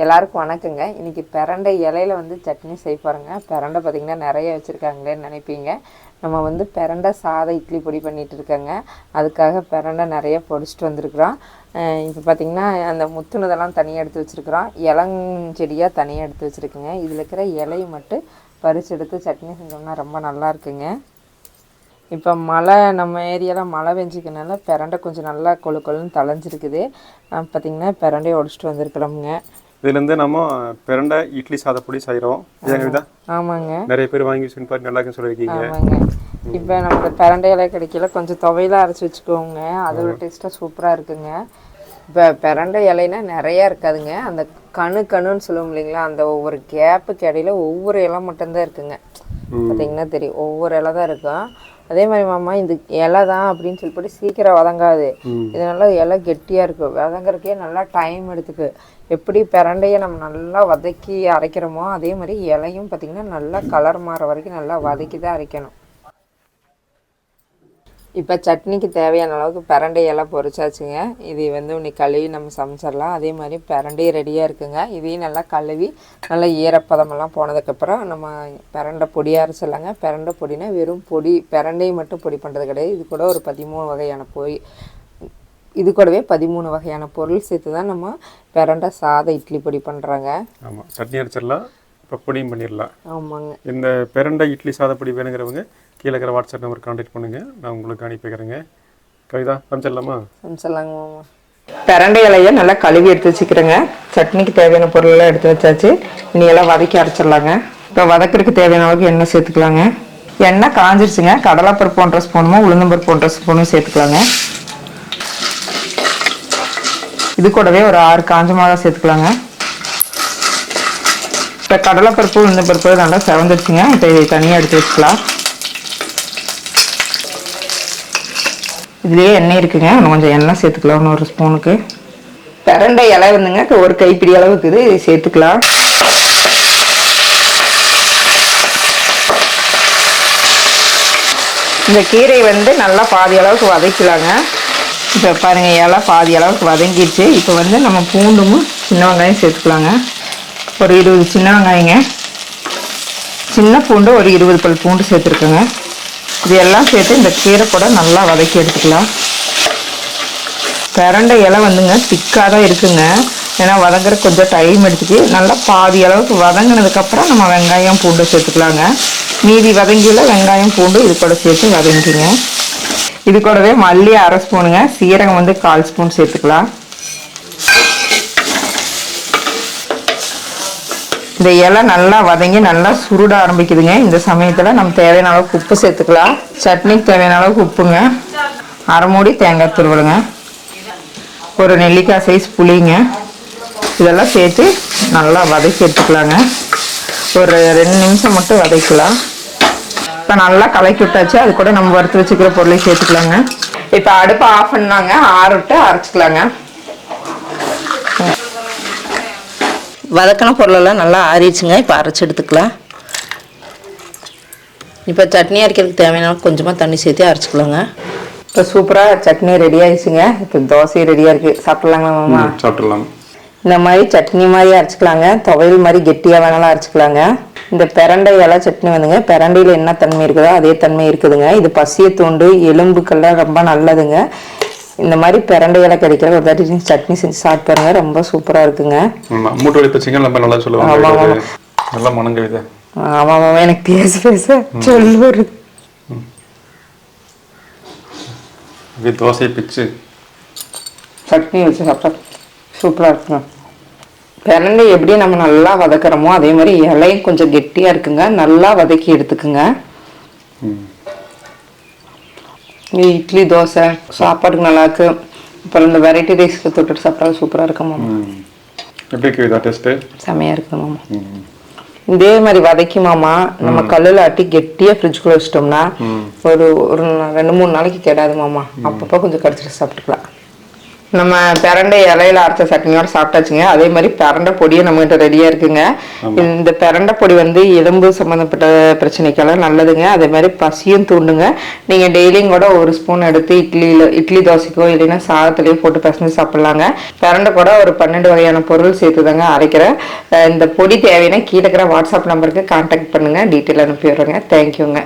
எல்லாருக்கும் வணக்கங்க. இன்னைக்கு பிரண்டை இலையில வந்து சட்னி செய்ய பாருங்கள் பிரண்டை பார்த்திங்கன்னா நிறைய வச்சுருக்காங்களேன்னு நினைப்பீங்க. நம்ம வந்து பிரண்டை சாதம் இட்லி பொடி பண்ணிகிட்டு இருக்கோங்க. அதுக்காக பிரண்டை நிறைய பொடிச்சிட்டு வந்திருக்குறோம். இப்போ பார்த்திங்கன்னா அந்த முத்துனதெல்லாம் தனியாக எடுத்து வச்சுருக்குறோம். இளஞ்செடியாக தனியாக எடுத்து வச்சுருக்குங்க. இதில் இருக்கிற இலையை மட்டும் பறித்து எடுத்து சட்னி செஞ்சோம்னா ரொம்ப நல்லா இருக்குங்க. இப்போ மழை நம்ம ஏரியாவில் மழை பெஞ்சிக்கனால பிரண்டை கொஞ்சம் நல்லா கொழு கொழுன்னு தளைஞ்சிருக்குது பார்த்திங்கன்னா பிரண்டையை ஒடிச்சிட்டு வந்திருக்கிறோமுங்க. இதுலேருந்து நம்ம பிரண்டை இட்லி சாதப்பொடி செய்கிறோம். ஆமாங்க. நிறைய பேர் வாங்கி யூஸ் பண்ணி நல்லா சொல்லியிருக்கீங்க. ஆமாங்க. இப்போ நமக்கு பிரண்டையில கிடைக்கல கொஞ்சம் துவையில அரைச்சி வச்சுக்கோங்க. அதோட டேஸ்ட்டாக சூப்பராக இருக்குங்க. இப்போ பிரண்டை இலைனா நிறையா இருக்காதுங்க. அந்த கணு கணுன்னு சொல்லுவோம் இல்லைங்களா அந்த ஒவ்வொரு கேப்புக்கு இடையில ஒவ்வொரு இலை மட்டும்தான் இருக்குங்க. பார்த்தீங்கன்னா தெரியும். ஒவ்வொரு இலை தான் இருக்கும். அதே மாதிரி மாமா இந்த இலை தான் அப்படின்னு சொல்லிட்டு சீக்கிரம் வதங்காது. இது நல்லா இலை கெட்டியாக இருக்கும் வதங்குறதுக்கே நல்லா டைம் எடுத்துக்கு. எப்படி பிரண்டையை நம்ம நல்லா வதக்கி அரைக்கிறோமோ அதே மாதிரி இலையும் பார்த்திங்கன்னா நல்லா கலர் மாற வரைக்கும் நல்லா வதக்கி தான் அரைக்கணும். இப்போ சட்னிக்கு தேவையான அளவுக்கு பிரண்டை இலை பொரிச்சாச்சுங்க. இது வந்து இன்னைக்கு கழுவி நம்ம சமைச்சிடலாம். அதே மாதிரி பிரண்டையும் ரெடியாக இருக்குங்க. இதையும் நல்லா கழுவி நல்லா ஈரப்பதமெல்லாம் போனதுக்கப்புறம் நம்ம பிரண்டை பொடி அரைச்சிடலாங்க. பிரண்டை பொடினா வெறும் பொடி பிரண்டையை மட்டும் பொடி பண்ணுறது கிடையாது. இது கூட ஒரு பதிமூணு வகையான பொடி இது கூடவே பதிமூணு வகையான பொருள் சேர்த்து தான் நம்ம பிரண்டை சாதம் இட்லி பொடி பண்ணுறாங்க ஆமாம் சட்னி அரைச்சிடலாம் இப்போ பொடியும் பண்ணிடலாம். ஆமாங்க. இந்த பிரண்டை இட்லி சாதப்பொடி வேணுங்கிறவங்க கீழே இருக்கிற வாட்ஸ்அப் நம்பர் கான்டாக்ட் பண்ணுங்கள் நான் உங்களுக்கு அனுப்பிக்கிறேங்க கவிதா சமைச்சிடலாமா சமைச்சிடலாங்க பிரண்டை இலையை நல்லா கழுவி எடுத்து வச்சுக்கிறேங்க. சட்னிக்கு தேவையான பொருளெல்லாம் எடுத்து வச்சாச்சு. இனி எல்லாம் வதக்கி அரைச்சிடலாங்க. இப்போ வதக்கிறதுக்கு தேவையான அளவுக்கு எண்ணெய் சேர்த்துக்கலாங்க. எண்ணெய் காஞ்சிருச்சுங்க. கடலைப்பருப்பு ஒன்றரை ஸ்பூனும் உளுந்தம்பருப்பு ஒன்றரை ஸ்பூனும் சேர்த்துக்கலாங்க. இது கூடவே ஒரு ஆறு காஞ்ச மிளகா சேர்த்துக்கலாங்க. இப்போ கடலைப்பருப்பு உளுந்தம்பருப்பு நல்லா செவந்துருச்சுங்க. இப்போ இதை தனியாக எடுத்து வச்சுக்கலாம். இதுலேயே எண்ணெய் இருக்குங்க. இன்னும் கொஞ்சம் எண்ணெய் சேர்த்துக்கலாம். இன்னொரு ஒரு ஸ்பூனுக்கு. பிரண்டை இலை வந்துங்க. ஒரு கைப்பிடி அளவுக்கு இது சேர்த்துக்கலாம். இந்த கீரை வந்து நல்லா பாதி அளவுக்கு வதக்கலாங்க. இப்போ பாருங்க இலை பாதி அளவுக்கு வதங்கிடுச்சு. இப்போ வந்து நம்ம பூண்டும் சின்ன வெங்காயம் சேர்த்துக்கலாங்க. ஒரு இருபது சின்ன வெங்காயங்க. சின்ன பூண்டு ஒரு இருபது பல் பூண்டு சேர்த்துருக்கோங்க. இது எல்லாம் சேர்த்து இந்த கீரை கூட நல்லா வதக்கி எடுத்துக்கலாம். பிரண்டை இலை வந்துங்க திக்காக தான் இருக்குங்க. ஏன்னா வதங்குற கொஞ்சம் டைம் எடுத்துக்கு நல்லா பாதி அளவுக்கு வதங்கினதுக்கப்புறம் நம்ம வெங்காயம் பூண்டு சேர்த்துக்கலாங்க. மீதி வதங்கியில் வெங்காயம் பூண்டு இது கூட சேர்த்து வதங்கிங்க இது கூடவே மல்லி அரை ஸ்பூனுங்க சீரகம் வந்து கால் ஸ்பூன் சேர்த்துக்கலாம். இந்த இலை நல்லா வதங்கி நல்லா சுருட ஆரம்பிக்குதுங்க. இந்த சமயத்தில் நம்ம தேவையான அளவுக்கு உப்பு சேர்த்துக்கலாம். சட்னிக்கு தேவையான அளவுக்கு உப்புங்க. அரைமூடி தேங்காய் துருவலுங்க. ஒரு நெல்லிக்காய் சைஸ் புளிங்க. இதெல்லாம் சேர்த்து நல்லா வதக்கி எடுத்துக்கலாங்க. ஒரு ரெண்டு நிமிஷம் மட்டும் வதக்கலாம். இப்போ நல்லா கலக்கி விட்டாச்சு. அது கூட நம்ம வறுத்து வச்சுக்கிற பொருளை சேர்த்துக்கலாங்க. இப்போ அடுப்பை ஆஃப் பண்ணாங்க. ஆறு விட்டு அரைச்சிக்கலாங்க. வதக்கின பொருளெல்லாம் நல்லா ஆறிடுச்சுங்க. இப்போ அரைச்சி எடுத்துக்கலாம். இப்போ சட்னி அரைக்கிறதுக்கு தேவையான கொஞ்சமாக தண்ணி சேர்த்து அரைச்சிக்கலாங்க. இப்போ சூப்பராக சட்னி ரெடி ஆயிடுச்சுங்க. இப்போ தோசை ரெடியாக இருக்குது சாப்பிட்லாங்களா மாமா? சாப்பிட்றலாம் இந்த மாதிரி சட்னி மாதிரி அரைச்சிக்கலாங்க. துவையல் மாதிரி கெட்டியாக வேணாலும் அரைச்சிக்கலாங்க. இந்த பிரண்டை இலை சட்னி வந்துங்க. பிரண்டையில் என்ன தன்மை இருக்குதோ அதே தன்மை இருக்குதுங்க. இது பசிய தூண்டு எலும்புக்கெல்லாம் ரொம்ப நல்லதுங்க. இந்த மாதிரி பிரண்டை இலை கிடைக்கிற ஒரு தாட்டி சட்னி செஞ்சு சாப்பிட்டு பாருங்க. ரொம்ப சூப்பராக இருக்குங்க. ஆமாம் மூட்டு வலி பிரச்சனை ரொம்ப நல்லா சொல்லுவாங்க. ஆமா, கவிதா. ஆமா. நல்லா மனம் கவிதா ஆமாம் ஆமாம் எனக்கு பேச பேச சொல்லு வருது தோசை பிச்சு. சட்னி வச்சு சாப்பிட்டா சூப்பராக இருக்குங்க. பிரண்டை எப்படி நம்ம நல்லா வதக்குறோமோ அதே மாதிரி இலையும் கொஞ்சம் கெட்டியாக இருக்குங்க. நல்லா வதக்கி எடுத்துக்குங்க. இது இட்லி தோசை சாப்பாடுக்கு நல்லா இருக்கு. அப்புறம் இந்த வெரைட்டி ரைஸ்க்கு தொட்டுட்டு சாப்பிட்டா சூப்பராக இருக்கு மாமா. எப்படி கவிதா டேஸ்ட்டு செமையாக இருக்கு மாமா. இதே மாதிரி வதக்கி மாமா நம்ம கல்லில் ஆட்டி கெட்டியாக ஃப்ரிட்ஜுக்குள்ள வச்சிட்டோம்னா ஒரு ஒரு ரெண்டு மூணு நாளைக்கு கெடாது மாமா. அப்பப்போ கொஞ்சம் கடிச்சிட்டு சாப்பிட்டுக்கலாம். நம்ம பிரண்டை இலையில அரைச்ச சட்னியோட சாப்பிட்டாச்சுங்க. அதே மாதிரி பிரண்டை பொடியும் நம்மகிட்ட ரெடியா இருக்குங்க. இந்த பிரண்டை பொடி வந்து எலும்பு சம்மந்தப்பட்ட பிரச்சனைக்கெல்லாம் நல்லதுங்க. அதே மாதிரி பசியும் தூண்டுங்க. நீங்க டெய்லியும் கூட ஒரு ஸ்பூன் எடுத்து இட்லியில இட்லி தோசைக்கோ இல்லைன்னா சாதத்துலயோ போட்டு பிசைஞ்சு சாப்பிடலாங்க. பிரண்டை கூட ஒரு பன்னெண்டு வகையான பொருள் சேர்த்து தாங்க அரைக்கிறேன் இந்த பொடி தேவைன்னா கீழே இருக்கிற வாட்ஸ்அப் நம்பருக்கு கான்டாக்ட் பண்ணுங்க. டீட்டெயில் அனுப்பி விடுறேங்க. தேங்க்யூங்க